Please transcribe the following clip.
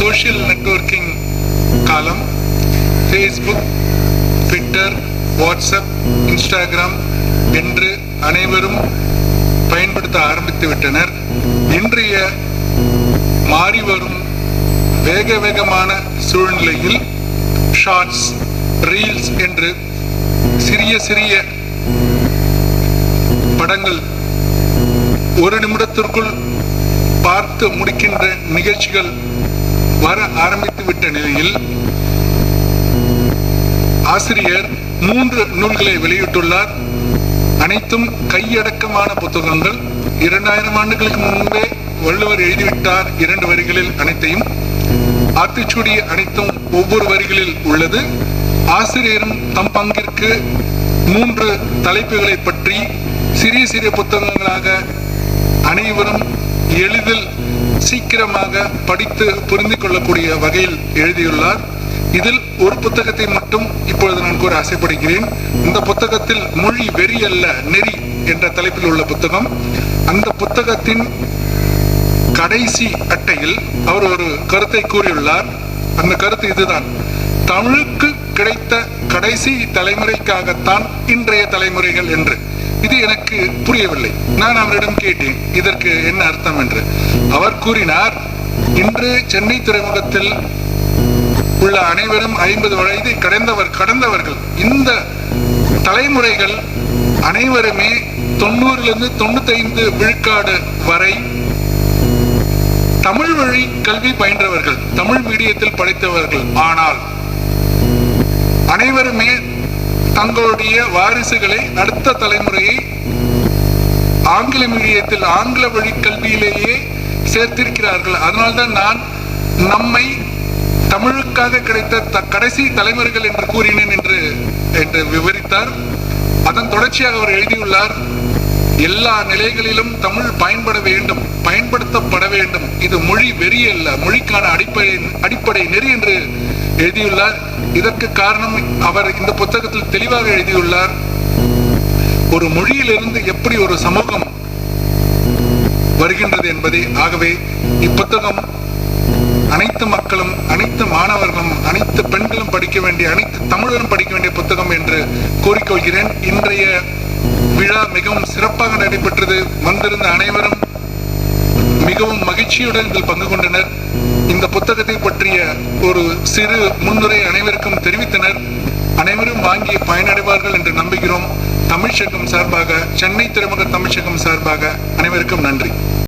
Social networking காலம் Facebook Twitter WhatsApp Instagram என்று அனைவரும் பயன்படுத்த ஆரம்பித்து விட்டனர். இன்றைய மாறி வரும் வேக வேகமான சூழ்நிலையில் ஷார்ட்ஸ் ரீல்ஸ் என்று சிறிய சிறிய படங்கள் ஒரு நிமிடத்திற்குள் பார்த்து முடிக்கின்ற நிகழ்ச்சிகள் வர ஆரம்பித்து விட்ட நிலையில் ஆசிரியர் மூன்று நூல்களை வெளியிட்டுள்ளார். அனைத்தும் கையடக்கமான புத்தகங்கள். இரண்டாயிரம் ஆண்டுகளுக்கு முன்பே வள்ளுவர் எழுதிவிட்டார் இரண்டு வரிகளில் அனைத்தையும். ஆத்திச்சுடி அனைத்தும் ஒவ்வொரு வரிகளில் உள்ளது. ஆசிரியரும் தம் பங்கிற்கு மூன்று தலைப்புகளை பற்றி சிறிய சிறிய புத்தகங்களாக அனைவரும் எளிதில் சீக்கிரமாக படித்து புரிந்து கொள்ளக்கூடிய வகையில் எழுதியுள்ளார். இதில் ஒரு புத்தகத்தை மட்டும் இப்பொழுது நான் கூற ஆசைப்படுகிறேன். இந்த புத்தகத்தில் மொழி வெறி அல்ல நெறி என்ற தலைப்பில் உள்ள புத்தகம். அந்த புத்தகத்தின் கடைசி அட்டையில் அவர் ஒரு கருத்தை கூறியுள்ளார். அந்த கருத்து இதுதான். தமிழுக்கு கிடைத்த கடைசி தலைமுறைக்காகத்தான் இன்றைய தலைமுறைகள் என்று. இது எனக்கு புரியவில்லை. நான் அவரிடம் கேட்டேன் இதற்கு என்ன அர்த்தம் என்று. அவர் கூறினார் இன்று சென்னை துறைமுகத்தில் உள்ள அனைவரும் ஐம்பது வயதை கடந்தவர் கடந்தவர்கள். இந்த தலைமுறைகள் அனைவருமே தொண்ணூறிலிருந்து தொண்ணூத்தைந்து விழுக்காடு வரை தமிழ் வழி கல்வி பயின்றவர்கள் தமிழ் மீடியத்தில் படித்தவர்கள். ஆனால் அனைவருமே தங்களுடைய வாரிசுகளை அடுத்த தலைமுறையை ஆங்கில மீடியத்தில் ஆங்கில வழி கல்வியிலேயே சேர்த்திருக்கிறார்கள். அதனால்தான் நான் நம்மை தமிழுக்காக கிடைத்த கடைசி தலைமுறைகள் என்று கூறினேன் என்று என்று விவரித்தார். அதன் தொடர்ச்சியாக அவர் எழுதியுள்ளார். எல்லா நிலைகளிலும் தமிழ் பயன்பட வேண்டும் பயன்படுத்தப்பட வேண்டும். இது மொழி வெறி அல்ல மொழிக்கான அடிப்படை அடிப்படை நெறி என்று எழுதியுள்ளார். இதற்கு காரணம் அவர் இந்த புத்தகத்தில் தெளிவாக எழுதியுள்ளார். ஒரு மொழியிலிருந்து எப்படி ஒரு சமூகம் வருகின்றது என்பதை ஆகவே இப்புத்தகம் அனைத்து மக்களும் அனைத்து மாணவர்களும் அனைத்து பெண்களும் படிக்க வேண்டிய அனைத்து தமிழரும் படிக்க வேண்டிய புத்தகம் என்று கூறிக்கொள்கிறேன். இன்றைய விழா மிகவும் சிறப்பாக நடைபெற்றது. வந்திருந்த அனைவரும் மிகவும் மகிழ்ச்சியுடன் இதில் பங்கு கொண்டனர். இந்த புத்தகத்தை பற்றிய ஒரு சிறு முன்னுரை அனைவருக்கும் தெரிவித்தனர். அனைவரும் வாங்கி பயனடைவார்கள் என்று நம்புகிறோம். தமிழ்ச்சங்கம் சார்பாக சென்னை துறைமுக தமிழ்ச்சங்கம் சார்பாக அனைவருக்கும் நன்றி.